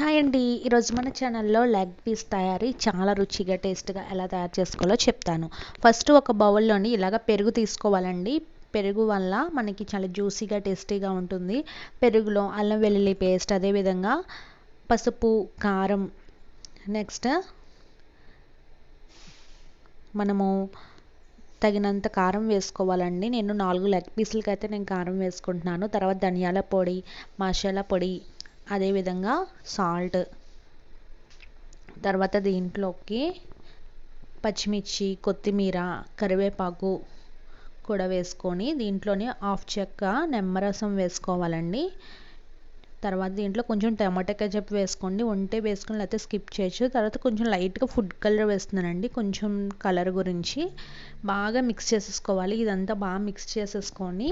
Hi అండి. ఈరోజు మన ఛానల్లో లెగ్ పీస్ తయారీ చాలా రుచిగా టేస్ట్గా ఎలా తయారు చేసుకోవాలో చెప్తాను. ఫస్ట్ ఒక బౌల్లోని ఇలాగ పెరుగు తీసుకోవాలండి. పెరుగు వల్ల మనకి చాలా జ్యూసీగా టేస్టీగా ఉంటుంది. పెరుగులో అల్లం వెల్లుల్లి పేస్ట్ అదేవిధంగా పసుపు కారం నెక్స్ట్ మనము తగినంత కారం వేసుకోవాలండి. నేను నాలుగు లెగ్ పీసులకి అయితే నేను కారం వేసుకుంటున్నాను. తర్వాత ధనియాల పొడి మసాలా పొడి అదేవిధంగా సాల్ట్. తర్వాత దీంట్లోకి పచ్చిమిర్చి కొత్తిమీర కరివేపాకు కూడా వేసుకొని దీంట్లోనే హాఫ్ చెక్క నిమ్మరసం వేసుకోవాలండి. తర్వాత దీంట్లో కొంచెం టమాటా కెచప్ వేసుకోండి. ఉంటే వేసుకుని లేకపోతే స్కిప్ చేయొచ్చు. తర్వాత కొంచెం లైట్గా ఫుడ్ కలర్ వేస్తున్నానండి. కొంచెం కలర్ గురించి బాగా మిక్స్ చేసేసుకోవాలి. ఇదంతా బాగా మిక్స్ చేసేసుకొని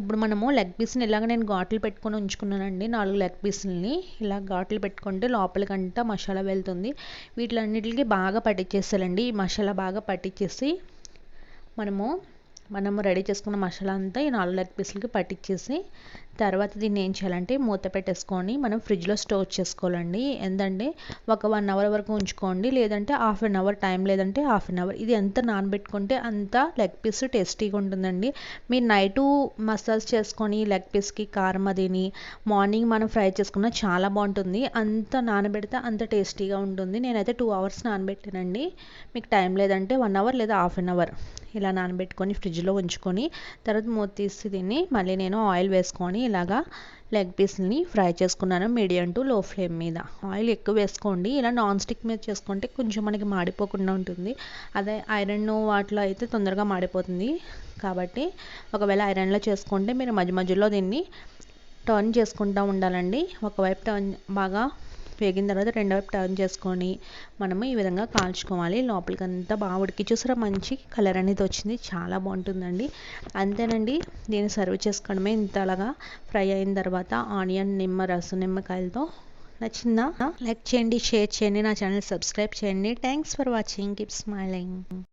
ఇప్పుడు మనము లెగ్ పీస్ని ఇలాగ నేను ఘాట్లు పెట్టుకొని ఉంచుకున్నానండి. నాలుగు లెగ్ పీస్ని ఇలా ఘాట్లు పెట్టుకుంటే లోపలికంతా మసాలా వెళ్తుంది. వీటిలన్నిటికి బాగా పట్టించేసేయాలండి ఈ మసాలా బాగా పట్టించేసి మనము మనము రెడీ చేసుకున్న మసాలా అంతా ఈ నాలుగు లెగ్ పీసులకి పట్టించేసి తర్వాత దీన్ని ఏం చేయాలంటే మూత పెట్టేసుకొని మనం ఫ్రిడ్జ్లో స్టోర్ చేసుకోవాలండి. ఏంటంటే ఒక వన్ అవర్ వరకు ఉంచుకోండి. లేదంటే హాఫ్ అన్ అవర్ టైం లేదంటే హాఫ్ అన్ అవర్. ఇది ఎంత నానబెట్టుకుంటే అంత లెగ్ పీస్ టేస్టీగా ఉంటుందండి. మీరు నైటు మసాజ్ చేసుకొని లెగ్ పీస్కి కారం అదిని మార్నింగ్ మనం ఫ్రై చేసుకున్న చాలా బాగుంటుంది. అంత నానబెడితే అంత టేస్టీగా ఉంటుంది. నేనైతే టూ అవర్స్ నానబెట్టానండి. మీకు టైం లేదంటే వన్ అవర్ లేదా హాఫ్ అన్ అవర్ ఇలా నానబెట్టుకొని ఫ్రిడ్జ్లో ఉంచుకొని తర్వాత మూత తీసి దీన్ని మళ్ళీ నేను ఆయిల్ వేసుకొని ఇలాగా లెగ్ పీస్ని ఫ్రై చేసుకున్నాను మీడియం టు లో ఫ్లేమ్ మీద. ఆయిల్ ఎక్కువ వేసుకోండి ఇలా నాన్ స్టిక్ మీద చేసుకుంటే కొంచెం మనకి మాడిపోకుండా ఉంటుంది. అదే ఐరన్ వాటిలో అయితే తొందరగా మాడిపోతుంది. కాబట్టి ఒకవేళ ఐరన్లో చేసుకుంటే మీరు మధ్య మధ్యలో దీన్ని టర్న్ చేసుకుంటూ ఉండాలండి. ఒకవైపు టర్న్ బాగా వేగిన తర్వాత రెండో వైపు టర్న్ చేసుకొని మనము ఈ విధంగా కాల్చుకోవాలి. లోపలికి అంతా బాగా ఉడికి. చూసారా మంచి కలర్ అనేది వచ్చింది. చాలా బాగుంటుందండి. అంతేనండి దీన్ని సర్వ్ చేసుకోవడమే ఇంతలాగా ఫ్రై అయిన తర్వాత ఆనియన్ నిమ్మ రసం నిమ్మకాయలతో నచ్చిందా? లైక్ చేయండి షేర్ చేయండి నా ఛానల్ సబ్స్క్రైబ్ చేయండి. Thanks for watching keep smiling